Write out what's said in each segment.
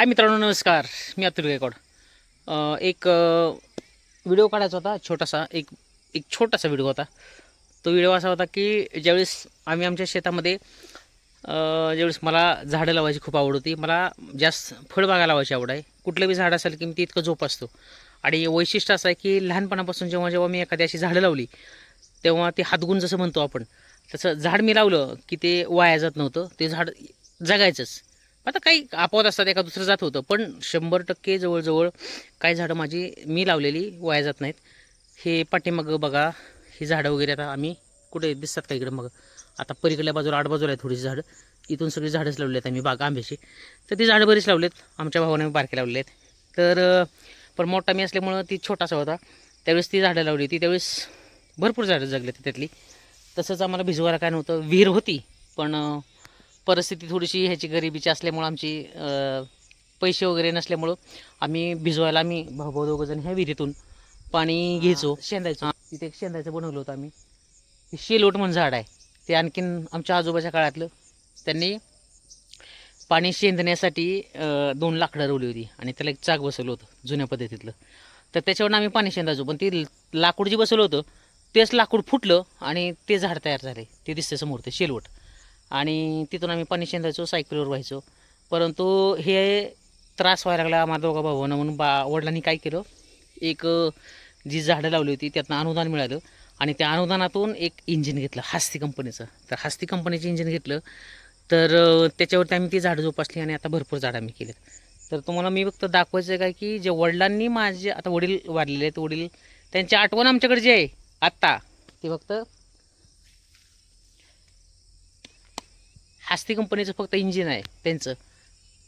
हाय मित्रांनो नमस्कार. मी अतुल गायकवाड. एक व्हिडिओ काढायचा होता छोटासा एक एक छोटासा व्हिडिओ होता. तो व्हिडिओ असा होता की ज्यावेळेस आम्ही आमच्या शेतामध्ये ज्यावेळेस मला झाडं लावायची खूप आवड होती मला जास्त फळबागा लावायची आवड आहे. कुठलं बी झाड असेल की मी ती इतकं जोपासतो आणि वैशिष्ट्य असं आहे की लहानपणापासून जेव्हा जेव्हा मी एखादी अशी झाडं लावली तेव्हा ते हातगुण जसं म्हणतो आपण तसं झाड मी लावलं की ते वाया जात नव्हतं ते झाड जगायचंच. आता काही अपवाद असतात एका दुसरं जात होतं. पण शंभर टक्के जवळजवळ काही झाडं माझी मी लावलेली वाया जात नाहीत. हे पाठीमागं बघा ही झाडं वगैरे आता आम्ही कुठे दिसतात का इकडं? मग आता पलीकडल्या बाजूला आठ बाजूला आहेत थोडीशी झाडं. इथून सगळी झाडंच लावली आहेत आम्ही बाग आंब्याची. तर ती झाडं बरीच लावलेत. आमच्या भावाने बारके लावले आहेत. तर पण मोठा मी असल्यामुळं ती छोटासा होता. त्यावेळेस ती झाडं लावली ती त्यावेळेस भरपूर झाडं जगले त्यातली. तसंच आम्हाला भिजवायला काय नव्हतं. विहीर होती पण परिस्थिती थोडीशी ह्याची गरिबीची असल्यामुळं आमची पैसे वगैरे नसल्यामुळं आम्ही भिजवायला आम्ही भाऊ दोघं जण ह्या विहिरीतून पाणी घ्यायचो. शेंदायचो. तिथे एक शेंदायचं बनवलं होतं आम्ही. हे शेलोट म्हणून झाड आहे. ते आणखीन आमच्या आजोबाच्या काळातलं त्यांनी पाणी शेंदण्यासाठी दोन लाकडं रोवली होती आणि त्याला एक चाक बसवलं होतं जुन्या पद्धतीतलं. तर त्याच्यावरून आम्ही पाणी शेंदायचो. पण ते लाकूड जे बसवलं होतं तेच लाकूड फुटलं आणि ते झाड तयार झाले. ते दिसते समोर ते शेलवट आणि तिथून आम्ही पाणी शेंदायचो सायकलीवर व्हायचो. परंतु हे त्रास व्हायला लागला आम्हाला दोघा भावांना म्हणून बा वडिलांनी काय केलं एक जी झाडं लावली होती त्यातनं अनुदान मिळालं. आणि त्या अनुदानातून एक इंजिन घेतलं हस्ती कंपनीचं. तर हस्ती कंपनीचं इंजिन घेतलं तर त्याच्यावरती आम्ही ती झाडं जोपासली आणि आता भरपूर झाडं आम्ही केलेत. तर तुम्हाला मी फक्त दाखवायचं आहे काय की जे वडिलांनी माझे आता वडील वाढलेले आहेत वडील त्यांची आठवण आमच्याकडे जे आहे आत्ता ती फक्त हास्ती कंपनीचं फक्त इंजिन आहे त्यांचं.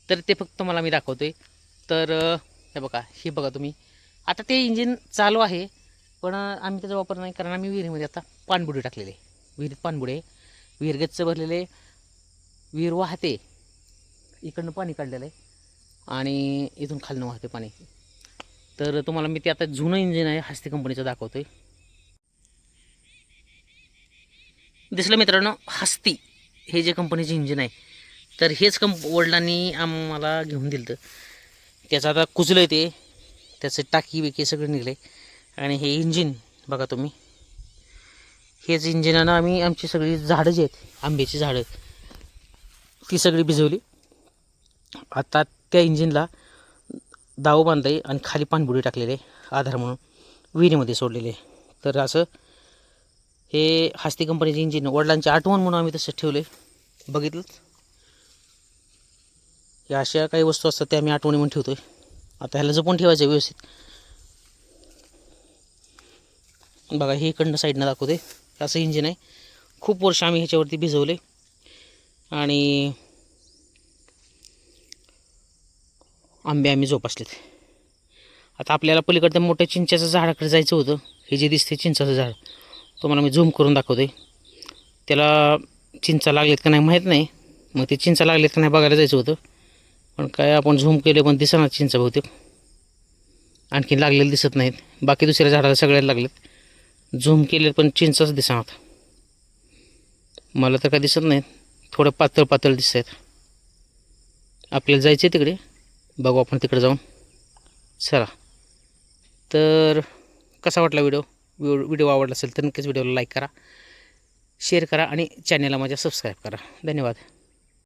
तर ते फक्त मला मी दाखवतो आहे तर हे बघा हे बघा तुम्ही. आता ते इंजिन चालू आहे पण आम्ही त्याचा वापर नाही कारण आम्ही विहिरीमध्ये आता पाणबुडी टाकलेले आहे. विहिरीत पाणबुडे आहे. विहीर गच्च भरलेले विहीर वाहते. इकडनं पाणी काढलेलं आहे. आणि इथून खालनं वाहते पाणी. तर तुम्हाला मी ते आता जुनं इंजिन आहे हस्ती कंपनीचं दाखवतो आहे दिसलं मित्रांनो? हस्ती. हे जे कंपनीचे इंजिन आहे तर हेच कंप वडिलांनी आम्हाला घेऊन दिलं होतं त्याचं आता कुजलं आहे ते त्याचं टाकी बिकी सगळं निघले आहे आणि हे इंजिन बघा तुम्ही. हेच इंजिनानं आम्ही आमची सगळी झाडं जी आहेत आंब्याची झाडं ती सगळी भिजवली. आता त्या इंजिनला दाव बांधाई आणि खाली पाणबुडी टाकलेले आधार म्हणून विहिरीमध्ये सोडलेले तर असं हे हस्ती कंपनीचे इंजिन वडिलांची आठवण म्हणून आम्ही तसं ठेवले. बघितलं या अशा काही वस्तू असतात त्या आम्ही आठवणी म्हणून ठेवतोय. आता ह्याला जपून ठेवायचं आहे व्यवस्थित. बघा हे इकडनं साईडनं दाखवते असं इंजिन आहे. खूप वर्ष आम्ही ह्याच्यावरती भिजवले. आणि आंबे आम्ही जोपासलेत. आता आपल्याला पलीकडच्या मोठ्या चिंच्याचं झाडाकडे जायचं होतं. हे जे दिसते चिंचाचं झाड. तुम्हाला मी झूम करून दाखवते त्याला चिंचा लागलेत का नाही माहीत नाही. मग ते चिंचा लागलेत का नाही बघायला जायचं होतं. पण काय आपण झूम केले पण दिसणार चिंचा बहुतेक. आणखीन लागलेले दिसत नाहीत. बाकी दुसऱ्या झाडाला सगळ्याला लागलेत. झूम केले पण चिंचाच दिसणार मला तर काय दिसत नाहीत. थोडं पातळ पातळ दिसत आहेत आपल्याला जायचं आहे तिकडे. बघू आपण तिकडे जाऊन. चला. तर कसा वाटला व्हिडिओ? व्हिडिओ व्हिडिओ आवडला असेल तर नक्कीच व्हिडिओला लाईक करा शेअर करा आणि चॅनलला माझ्या सबस्क्राईब करा. धन्यवाद.